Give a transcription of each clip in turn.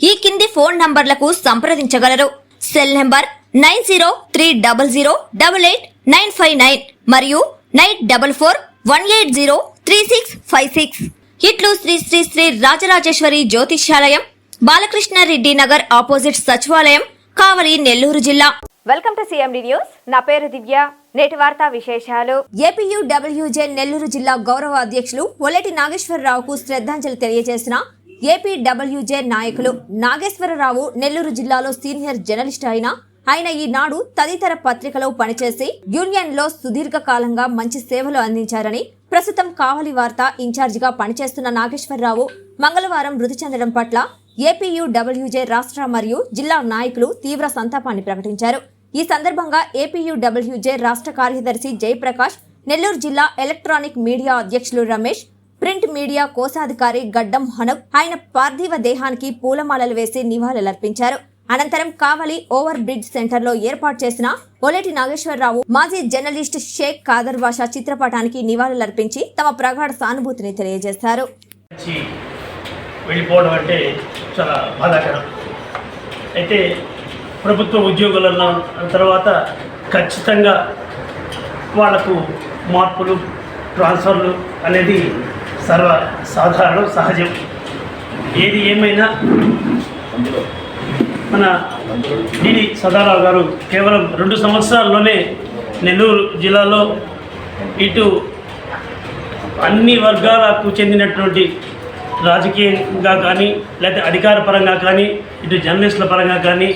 ఈ కింది ఫోన్ నంబర్లకు సంప్రదించగలరు. Cell number nine zero three double zero double eight nine five nine మరియు nine double four one eight zero three six five six. ఇట్లు శ్రీ శ్రీ శ్రీ రాజరాజేశ్వరి జ్యోతిష్యాలయం Balakrishna Reddy Nagar opposite సచివాలయం కావలి నెల్లూరు జిల్లా. Welcome to CMD news. నా పేరు దివ్య. నేటి వార్తా విశేషాలు. ఏపీయూ డబ్ల్యూజే నెల్లూరు జిల్లా గౌరవ అధ్యక్షులు ఒలటి నాగేశ్వరరావుకు శ్రద్ధాంజలి తెలియజేసిన ఏపీడబ్ల్యూజే నాయకులు నాగేశ్వరరావు నెల్లూరు జిల్లాలో సీనియర్ జర్నలిస్ట్ అయిన ఆయన ఈనాడు తదితర పత్రికలో పనిచేసి యూనియన్లో మంచి సేవలు అందించారని ప్రస్తుతం కావలి వార్త ఇన్ఛార్జిగా పనిచేస్తున్న నాగేశ్వరరావు మంగళవారం మృతి చెందడం పట్ల ఏపీయుడబ్ల్యూజే రాష్ట్ర మరియు జిల్లా నాయకులు తీవ్ర సంతాపాన్ని ప్రకటించారు. ఈ సందర్భంగా ఏపీయుడబ్ల్యూజే రాష్ట్ర కార్యదర్శి జయప్రకాష్ నెల్లూరు జిల్లా ఎలక్ట్రానిక్ మీడియా అధ్యక్షులు రమేష్ ప్రింట్ మీడియా కోశాధికారి గడ్డం హనక్ ఆయన పార్థివ దేహానికి పూలమాలలు వేసి నివాళులర్పించారు. అనంతరం కావలి ఓవర్ బ్రిడ్జ్ సెంటర్లో ఏర్పాటు చేసిన ఒలేటి నాగేశ్వరరావు మాజీ జర్నలిస్ట్ షేక్ కాదర్ బాషా చిత్రపటానికి నివాళులర్పించి తమ ప్రగాఢ సానుభూతిని తెలియజేశారు వెళ్ళిపోవడం అంటే చాలా బాధాకరం. అయితే ప్రభుత్వ ఉద్యోగుల తర్వాత ఖచ్చితంగా వాళ్ళకు మార్పులు ట్రాన్స్ఫర్లు అనేది సర్వ సాధారణం సహజం. ఏది ఏమైనా మన డిడి సదారావు గారు కేవలం రెండు సంవత్సరాల్లోనే నెల్లూరు జిల్లాలో ఇటు అన్ని వర్గాలకు చెందినటువంటి రాజకీయంగా కానీ లేకపోతే అధికార పరంగా కానీ ఇటు జర్నలిస్టుల పరంగా కానీ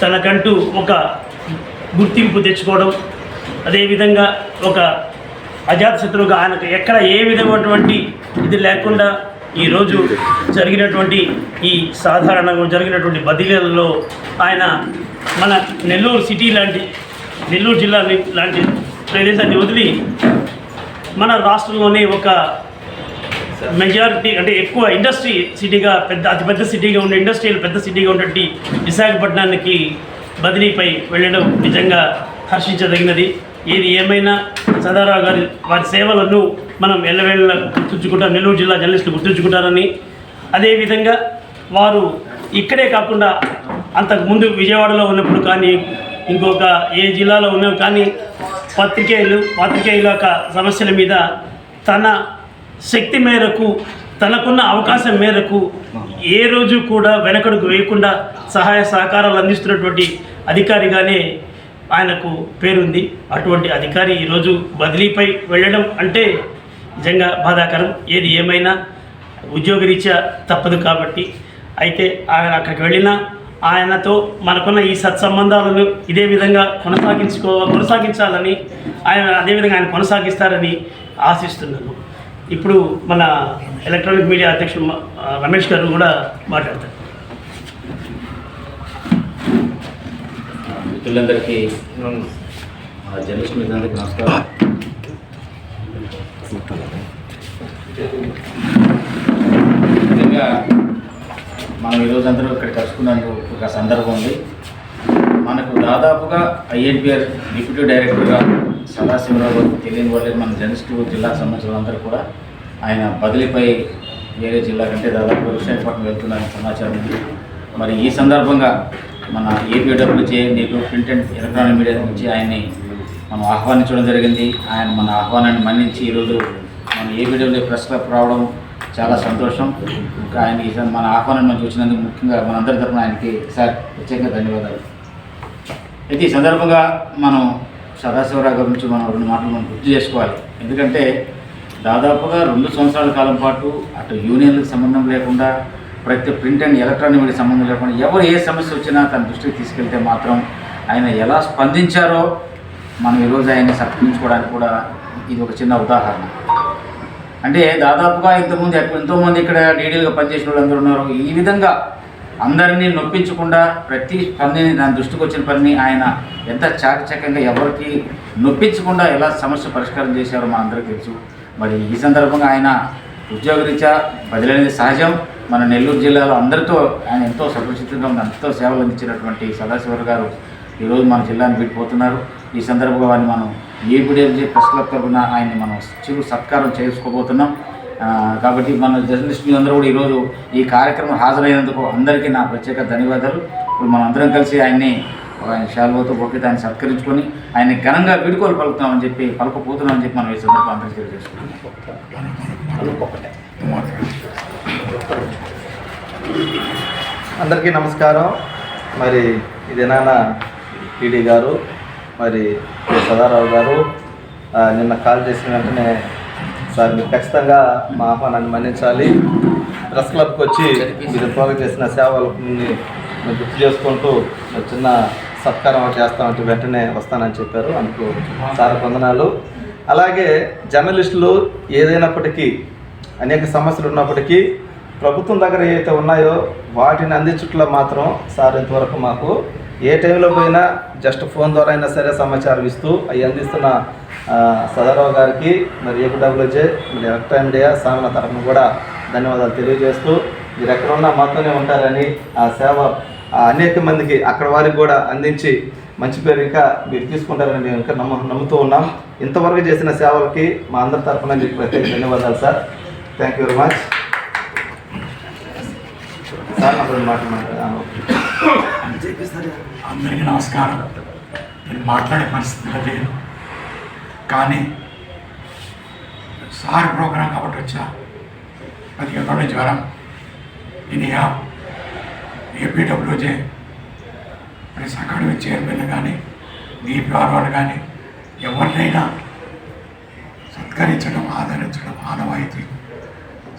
తనకంటూ ఒక గుర్తింపు తెచ్చుకోవడం అదేవిధంగా ఒక అజాతశత్రువుగా ఆయనకు ఎక్కడ ఏ విధమైనటువంటి ఇది లేకుండా ఈరోజు జరిగినటువంటి ఈ సాధారణంగా జరిగినటువంటి బదిలీలలో ఆయన మన నెల్లూరు సిటీ లాంటి నెల్లూరు జిల్లా లాంటి ప్రదేశాన్ని వదిలి మన రాష్ట్రంలోనే ఒక మెజారిటీ అంటే ఎక్కువ ఇండస్ట్రీ సిటీగా పెద్ద అతిపెద్ద సిటీగా ఉండే ఇండస్ట్రియల్ పెద్ద సిటీగా ఉన్నటువంటి విశాఖపట్నానికి బదిలీపై వెళ్ళడం నిజంగా హర్షించదగినది. ఏది ఏమైనా సదారావు గారి వారి సేవలను మనం ఎల్లవేళ్ళ గుర్తుంచుకుంటాం నెల్లూరు జిల్లా జర్నలిస్టులు గుర్తుంచుకుంటారని. అదేవిధంగా వారు ఇక్కడే కాకుండా అంతకుముందు విజయవాడలో ఉన్నప్పుడు కానీ ఇంకొక ఏ జిల్లాలో ఉన్నా కానీ పత్రికేయులు పాత్రికేయుల యొక్క సమస్యల మీద తన శక్తి మేరకు తనకున్న అవకాశం మేరకు ఏ రోజు కూడా వెనకడుకు వేయకుండా సహాయ సహకారాలు అందిస్తున్నటువంటి అధికారిగానే ఆయనకు పేరుంది. అటువంటి అధికారి ఈరోజు బదిలీపై వెళ్ళడం అంటే నిజంగా బాధాకరం. ఏది ఏమైనా ఉద్యోగరీత్యా తప్పదు కాబట్టి. అయితే ఆయన అక్కడికి వెళ్ళినా ఆయనతో మనకున్న ఈ సత్సంబంధాలను ఇదే విధంగా కొనసాగించుకో కొనసాగించాలని ఆయన అదేవిధంగా ఆయన కొనసాగిస్తారని ఆశిస్తున్నాను. ఇప్పుడు మన ఎలక్ట్రానిక్ మీడియా అధ్యక్షుడు రమేష్ గారు కూడా మాట్లాడతారు. మిత్రులందరికీ ఆ జర్నలిస్ట్ మిత్రులందరికీ నమస్కారం. నిజంగా మనం ఈరోజు అందరూ ఇక్కడ కలుసుకున్నందుకు ఒక సందర్భం ఉంది. మనకు దాదాపుగా ఐఎన్పిఆర్ డిప్యూటీ డైరెక్టర్గా సదాశివరావు తెలియని వాళ్ళే మన జర్నలిస్ట్ జిల్లాకు సంబంధించిన వాళ్ళందరూ కూడా. ఆయన బదిలీపై వేరే జిల్లా కంటే దాదాపు విశాఖపట్నం వెళ్తున్నారని సమాచారం ఉంది. మరి ఈ సందర్భంగా మన ఏపీడబ్ల్యూజే నీకు ప్రింట్ అండ్ ఎలక్ట్రానిక్ మీడియా నుంచి ఆయన్ని మనం ఆహ్వానించడం జరిగింది. ఆయన మన ఆహ్వానాన్ని మన్నించి ఈరోజు మన ఏపీడబ్ల్యూ ప్రెస్ క్లబ్ రావడం చాలా సంతోషం. ఇంకా ఆయన ఈ మన ఆహ్వానం మనం చూసినందుకు ముఖ్యంగా మనందరి తరఫున ఆయనకి సార్ ప్రత్యేకంగా ధన్యవాదాలు. అయితే ఈ సందర్భంగా మనం సదాశివరావు గారి గురించి మనం రెండు మాటలు మనం గుర్తు చేసుకోవాలి. ఎందుకంటే దాదాపుగా రెండు సంవత్సరాల కాలం పాటు అటు యూనియన్లకు సంబంధం లేకుండా ప్రతి ప్రింట్ అండ్ ఎలక్ట్రానిక్ మీడియా సంబంధం లేకుండా ఎవరు ఏ సమస్య వచ్చినా తన దృష్టికి తీసుకెళ్తే మాత్రం ఆయన ఎలా స్పందించారో మనం ఈరోజు ఆయన్ని సత్కరించుకోవడానికి కూడా ఇది ఒక చిన్న ఉదాహరణ. అంటే దాదాపుగా ఇంతకుముందు ఎంతోమంది ఇక్కడ డీడీలుగా పనిచేసిన వాళ్ళందరూ ఉన్నారు. ఈ విధంగా అందరినీ నొప్పించకుండా ప్రతి పనిని దాని దృష్టికి వచ్చిన పనిని ఆయన ఎంత చాకచక్యంగా ఎవరికి నొప్పించకుండా ఎలా సమస్య పరిష్కారం చేశారో మా అందరికీ తెలుసు. మరి ఈ సందర్భంగా ఆయన ఉద్యోగరీత్యా బదిలనేది సహజం. మన నెల్లూరు జిల్లాలో అందరితో ఆయన ఎంతో సుపరిచితంగా ఉన్న ఎంతో సేవలు అందించినటువంటి సదాశివరు గారు ఈరోజు మన జిల్లాని విడిపోతున్నారు. ఈ సందర్భంగా వారిని మనం ఏపీడీఎంజీ ప్రెస్ క్లబ్ తరఫున ఆయన్ని మనం చిరు సత్కారం చేసుకోబోతున్నాం. కాబట్టి మన జర్నలిస్టులందరూ కూడా ఈరోజు ఈ కార్యక్రమం హాజరైనందుకు అందరికీ నా ప్రత్యేక ధన్యవాదాలు. ఇప్పుడు మనం అందరం కలిసి ఆయన్ని ఆయన శాల్వతో బొక్కితే ఆయన సత్కరించుకొని ఆయన్ని ఘనంగా వీడుకోలు పలుకుతామని చెప్పి పలకపోతున్నామని చెప్పి మనం ఈ సందర్భంగా అందరికీ తెలియజేసుకుంటున్నాం అందరికీ నమస్కారం. మరి ఇది నాన్న టీడీ గారు మరి సదారావు గారు. నిన్న కాల్ చేసిన వెంటనే సార్ మీరు ఖచ్చితంగా మా ఆహ్వానాన్ని మన్నించాలి. ప్రెస్ క్లబ్కి వచ్చి మీరు ఇంతవరకు చేసిన సేవలని గుర్తు చేసుకుంటూ చిన్న సత్కారం చేస్తామంటే వెంటనే వస్తానని చెప్పారు. అందుకు సార్ వందనాలు. అలాగే జర్నలిస్టులు ఏదైనప్పటికీ అనేక సమస్యలు ఉన్నప్పటికీ ప్రభుత్వం దగ్గర ఏవైతే ఉన్నాయో వాటిని అందించట్లో మాత్రం సార్ ఇంతవరకు మాకు ఏ టైంలో పోయినా జస్ట్ ఫోన్ ద్వారా అయినా సరే సమాచారం ఇస్తూ అవి అందిస్తున్న సదారావు గారికి మరి ఏపీడబ్ల్యూజే మరి ఎలక్ట్రాన్ ఇండియా సామల తరఫున కూడా ధన్యవాదాలు తెలియజేస్తూ మీరు ఎక్కడ ఉన్నా మాతోనే ఉంటారని ఆ సేవ అనేక మందికి అక్కడ వారికి కూడా అందించి మంచి పేరు ఇంకా మీరు తీసుకుంటారని మేము ఇంకా నమ్మ నమ్ముతూ ఉన్నాం. ఇంతవరకు చేసిన సేవలకి మా అందరి తరఫున మీకు ప్రత్యేక ధన్యవాదాలు sir. Thank you very much అందరికీ నమస్కారం. నేను మాట్లాడే పరిస్థితిలో లేదు. కానీ సార్ ప్రోగ్రాం కాబట్టి వచ్చా. అది ఎక్కడో జ్వరం? ఇనియా ఏపీడబ్ల్యూజే ప్రెస్ అకాడమీ చైర్మన్ కానీ డిపిఆర్ వాళ్ళు కానీ ఎవరినైనా సత్కరించడం ఆదరించడం ఆనవాయితీ.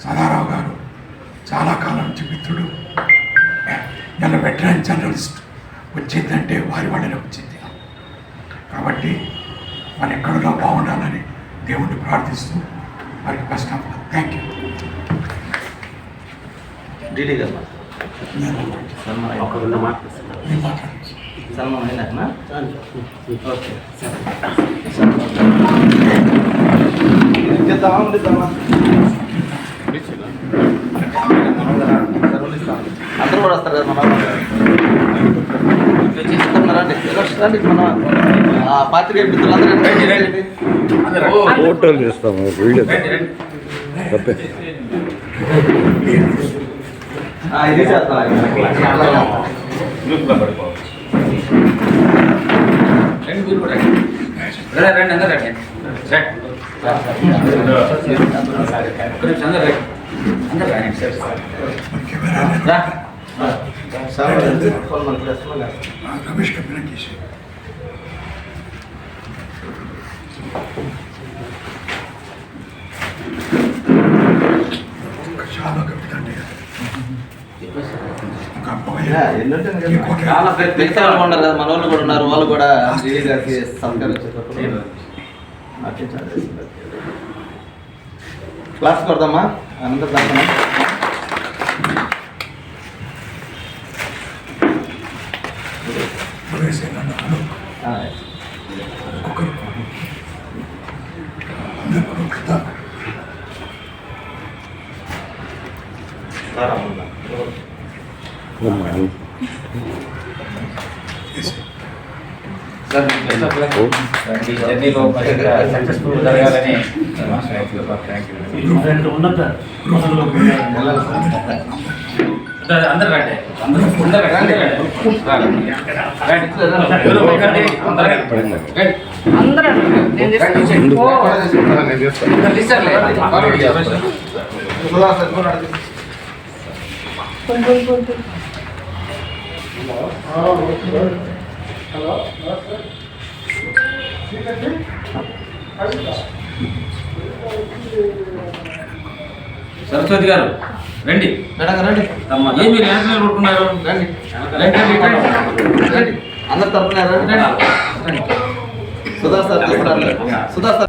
సదారావు గారు చాలా కాలం నుంచి మిత్రుడు. ఇలా వెటరన్ జర్నలిస్ట్ వచ్చిందంటే వారి వల్లనే వచ్చింది. కాబట్టి మరి ఎక్కడో బాగుండాలని దేవుణ్ణి ప్రార్థిస్తూ వారికి best of thank you DD గారు ఓకే. ఉండిద్దామా అందరూ కూడా వస్తారు కదా మన అండి రండి. మన ఆ, పాత్రికేయ మిత్రులందరూ రండి, రండి. ఫోటోలు తీస్తాము వీడియో తప్పే. ఇది చేస్తాం. గ్రూప్లో పడిపోవచ్చు. రండి మీరు కూడా రండి. రండి, రండి అందరూ రండి. రండి. ఒక్క నిమిషం అందరూ రండి. ఫోన్ రమేష్ కంపెనీ చేసి చాలా కవితండి చాలా పెద్ద ఉన్నారు కదా మన వాళ్ళు కూడా ఉన్నారు వాళ్ళు కూడా డీడీ గారికి సత్కరించేటప్పుడు క్లాస్ కొడదామా అందరు దాకా ప్రవేశంగా అను ఒక్కొక్కరు అందరూ ఒక్కొక్క సార్. ఈ జర్నీలో మరి ఇంకా సక్సెస్ఫుల్ జరగాలని అందరూ రండి. అందరూ. అందరూ చేస్తారు. సరస్వతి గారు రండి. మేడం రండి. అమ్మ, ఏం మీరు వెనకాల కొట్టుకున్నారు రండి రండి. అందరు తరపున రండి. Sudha sir Sudha sir